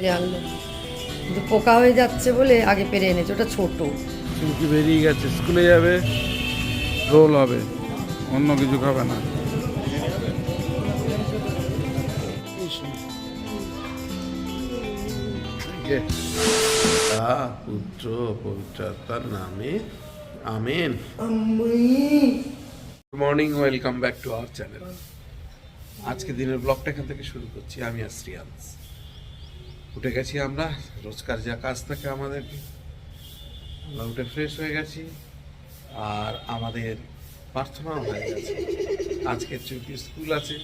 পেরে আনলো। কিন্তু পোকা হয়ে যাচ্ছে বলে আগে পেরে এনেছে ওটা ছোট। চুমকি বেরিয়ে গেছে স্কুলে যাবে রোল হবে অন্য কিছু খাবে না। পিতা পুত্র পবিত্রতার নামে amen. Good morning welcome back to our channel আজকে দিনের ব্লগটা এখান থেকে শুরু করছি আমি আর শ্রিয়াংশ। উঠে গেছি আমরা। রোজকার যা কাজ থাকে আমাদের আমরা উঠে ফ্রেশ হয়ে গেছি। আর আমাদের প্রার্থনাও হয়ে গেছে। আজকে চুমকি স্কুল আছে,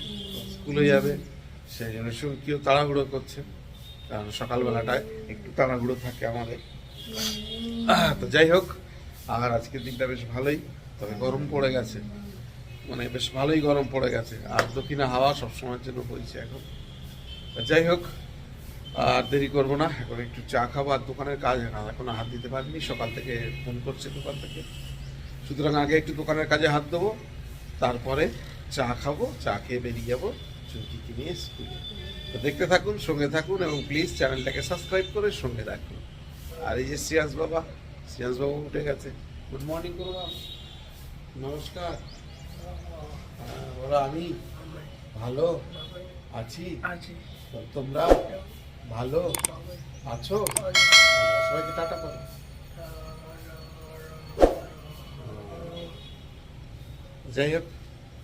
স্কুলে যাবে। সেই জন্য চুমকিও তাড়াহুড়ো করছে। কারণ সকালবেলাটায় একটু তাড়াহুড়ো থাকে আমাদের। তো যাই হোক, আর আজকের দিনটা বেশ ভালোই। তবে গরম পড়ে গেছে। মানে বেশ ভালোই গরম পড়ে গেছে। আর দক্ষিণে হাওয়া সবসময়ের জন্য বইছে এখন। যাই হোক আর দেরি করব না। এখন একটু চা খাব আর দোকানের কাজ। না এখন হাত দিতে পারিনি। সকাল থেকে ফোন করছে দোকান থেকে। সুতরাং আগে একটু দোকানের কাজে হাত দেবো। তারপরে চা খাব চা খেয়ে বেরিয়ে যাব। চুমকি কিনে স্কুলে। তো দেখতে থাকুন সঙ্গে থাকুন এবং প্লিজ চ্যানেলটাকে সাবস্ক্রাইব করে সঙ্গে রাখুন। আর এই যে শ্রিয়াস বাবা শ্রিয়াস বাবু উঠে গেছে। গুড মর্নিং নমস্কার। হ্যাঁ, বলো আমি ভালো আছি। তোমরা? ভালো? আছো? সবাইকে টাটা করো। যাই হোক,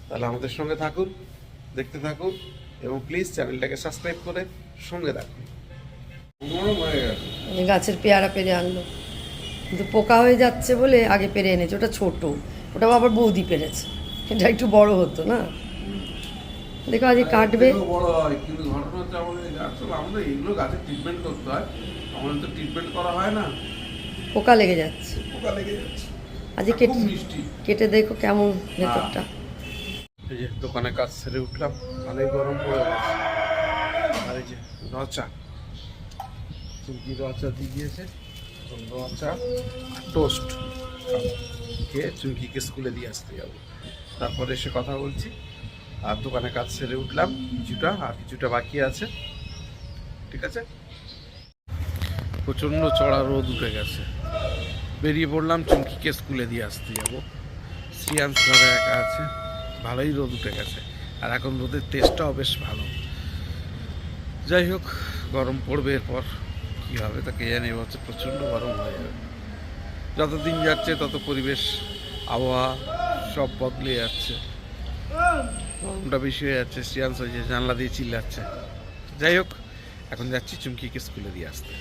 তাহলে আমাদের সঙ্গে থাকুন, দেখতে থাকুন, এবং প্লিজ চ্যানেলটাকে সাবস্ক্রাইব করে সঙ্গে এই গাছের পেয়ারা পেরে আনলো। কিন্তু পোকা হয়ে যাচ্ছে বলে আগে পেরে এনেছে, ওটা ছোট। ওটা আবার বৌদি পেরেছে। এটা একটু বড় হতো না? দেখো আজকে কাটবে। বড় হয় কিন্তু ঘটনা হচ্ছে আমাদের আসলে আমরা এগুলো গাছের ট্রিটমেন্ট করতে হয়। আমাদের তো ট্রিটমেন্ট করা হয় না। পোকা লেগে যাচ্ছে। পোকা লেগে যাচ্ছে। আজকে কেটে কেটে দেখো কেমন ভেতরটা। এই যে দোকানে কাজ সেরে উঠলাম। ভালোই গরম পড়ে গেছে। আর এই যে রচা। চুমকি রচা দিয়ে দিয়েছে। রচা টোস্ট খেয়ে চুমকিকে স্কুলে দিয়ে আসতে যাব। তারপরে এসে কথা বলছি। আর দোকানে কাজ সেরে উঠলাম, কিছুটা আর কিছুটা বাকি আছে। ঠিক আছে? প্রচণ্ড চড়া রোদ উঠে গেছে। বেরিয়ে পড়লাম চুমকিকে স্কুলে দিয়ে আসতে যাব। শ্রিয়াংশ ঘরে একা আছে, ভালোই রোদ উঠে গেছে। আর এখন রোদের টেস্টটাও বেশ ভালো। যাই হোক, গরম পড়বে এরপর। কী হবে তা কে জানে এবছর প্রচণ্ড গরম হয়ে যাবে। যত দিন যাচ্ছে তত পরিবেশ, আবহাওয়া সব বদলে যাচ্ছে। গরমটা বেশি হয়ে যাচ্ছে শ্রিয়াংশ ওই যে জানলা দিয়ে চিল্লাচ্ছে। যাই হোক, এখন যাচ্ছি চুমকিকে স্কুলে দিয়ে আসতে।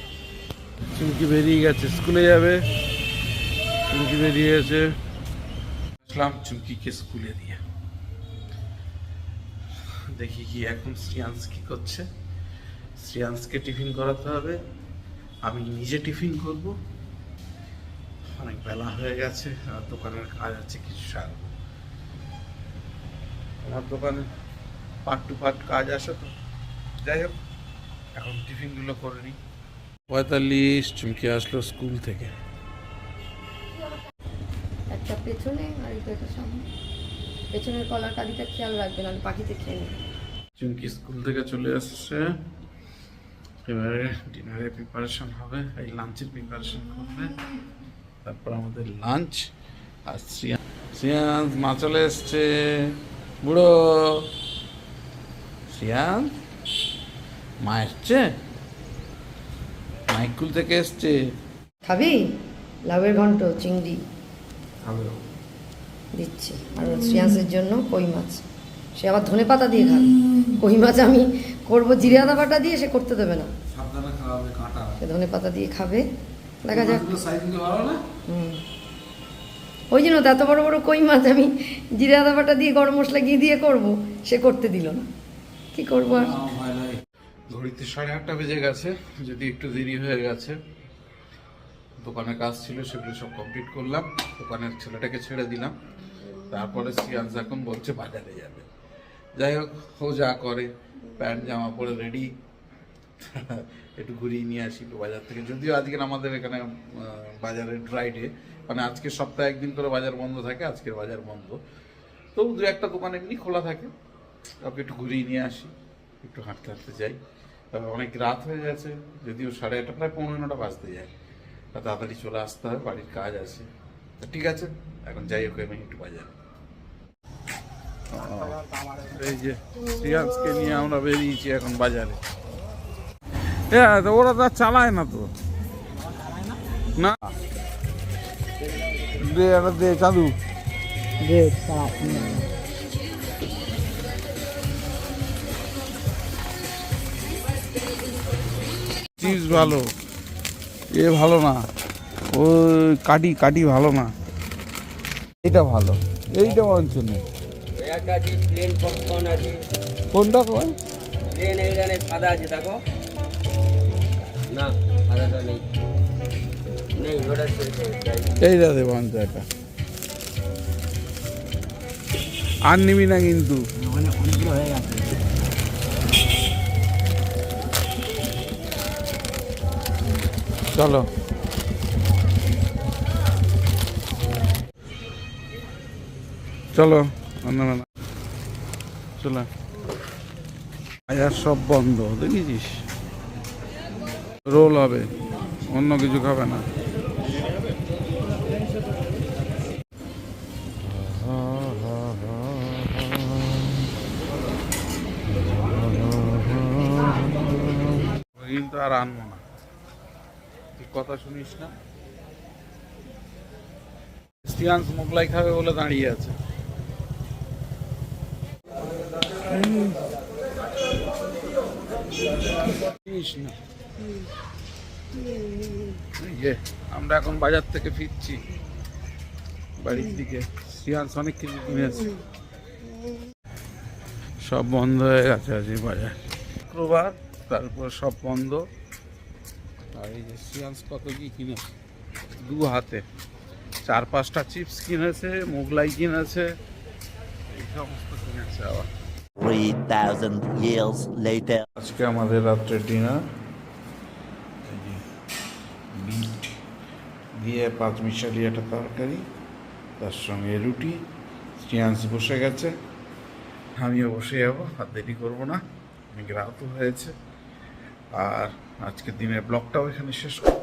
চুমকি বেরিয়ে গেছে, স্কুলে যাবে। চুমকি বেরিয়ে গেছে। আসলাম চুমকিকে স্কুলে দিয়ে। দেখি কি এখন শ্রিয়াংশ কি করছে। শ্রিয়াংশকে টিফিন করাতে হবে। আমি নিজে টিফিন করব। অনেক বেলা হয়ে গেছে দোকানের কাজ আছে, কিছু সার আমার দোকানে পার্ট টু পার্ট কাজ আসে তো। যাই হোক এখন টিফিনগুলো করে নিই। পঁয়তাল্লিশ চুমকি আসলো স্কুল থেকে। একটা পেছনে আর একটা সামনে। পেছনের কলার কাদিটা খেয়াল রাখবেন আর পাখিতে খেয়ে নেবে। চুমকি স্কুল থেকে চলে আসছে। এবারে ডিনারের প্রিপারেশন হবে এই লাঞ্চের প্রিপারেশন করবে। তারপর আমাদের লাঞ্চ আর শ্রিয়ান। শ্রিয়ান মা চলে এসছে। বুড়ো। শ্রিয়ান মা এসছে? মাইকুল থেকে এসছে। খাবি? লাউয়ের ঘন্ট চিংড়ি। দিচ্ছি। আর শ্রিয়াংসের জন্য কই মাছ? সে আবার ধনে পাতা দিয়ে খাবে। কই মাছ আমি করব? জিরে আদা বাটা দিয়ে সে করতে দেবে না। সাবধানে খাওয়াবে কাঁটা। সে ধনে পাতা দিয়ে খাবে। দেখা যাক। সাইজগুলো ভালো না? হুম। ওই জন্য এত বড় বড় কই মাছ আমি জিরে আদা বাটা দিয়ে গরম মশলা ঘি দিয়ে করব, সে করতে দিল না। কি করব আর? ঘড়িতে সাড়ে আটটা বেজে গেছে, যদি একটু দেরি হয়ে গেছে। দোকানে কাজ ছিল, সেগুলো সব কমপ্লিট করলাম। দোকানের ছেলেটাকে ছেড়ে দিলাম। তারপরে সিয়ান্স এখন বলছে বাজারে যাবে। যাই হোক, ও যা করে, প্যান্ট জামা পরে রেডি একটু ঘুরিয়ে নিয়ে আসি বাজার থেকে। যদিও আজকে আমাদের এখানে বাজারে ড্রাই ডে মানে আজকে সপ্তাহে একদিন করে বাজার বন্ধ থাকে, আজকের বাজার বন্ধ। তবু দু একটা দোকান এমনি খোলা থাকে। ওকে একটু ঘুরিয়ে নিয়ে আসি, একটু হাঁটতে হাঁটতে যাই। অনেক রাত হয়ে গেছে, যদিও সাড়ে আটটা, প্রায় পৌনে নটা বাজতে যায়। তা তাড়াতাড়ি চলে আসতে হবে, বাড়ির কাজ আছে। তা ঠিক আছে, এখন যাই হোক, আমি একটু বাজারে। এই যে শ্রিয়াংশকে নিয়ে আমরা বেরিয়েছি এখন বাজারে। হ্যাঁ তো ওরা তো আর চালায় না তো। না। দে একটা দে চাঁদু। চিপস ভালো। এ ভালো না। ও কাটি কাটি ভালো না। এটা ভালো। এইটা আছে কোনটা কয়? প্লেন এইখানে সাদা আছে দেখো। এইটা দে বরঞ্চ আর নিবি না কিন্তু। চলো। চলো চলো। বাজার সব বন্ধ দেখেছিস? রোল হবে অন্য কিছু খাবে না। কিন্তু আর আনব না। তুই কথা শুনিস না? ক্রিস্টিয়ান্স মোগলাই খাবে বলে দাঁড়িয়ে আছে। যে, আমরা এখন বাজার থেকে ফিরছি। বাড়ির দিকে। শ্রিয়াংশ অনেক কিছু কিনেছে সব বন্ধ হয়ে গেছে আজকে বাজার। শুক্রবার তারপর সব বন্ধ। আর এই যে সিয়ান্স কত কি কিনেছে? দু হাতে। চার পাঁচটা চিপস কিনেছে মোগলাই কিনেছে। এই সমস্ত কিনেছে আবার। 3,000 years later. আজকে আমাদের রাত্রে ডিনার বিট দিয়ে পাঁচ মিশালি একটা তরকারি, তার সঙ্গে রুটি সিয়ান্স বসে গেছে। আমিও বসে যাব, আর দেরি করব না অনেক রাতও হয়েছে। আর আজকের দিনের ব্লগটাও এখানে শেষ করব।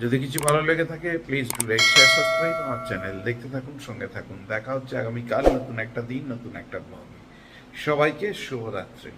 যদি কিছু ভালো লেগে থাকে please do like share subscribe আমার চ্যানেল দেখতে থাকুন, সঙ্গে থাকুন। দেখা হচ্ছে আগামীকাল নতুন একটা দিন, নতুন একটা ব্লগ। সবাইকে শুভরাত্রি।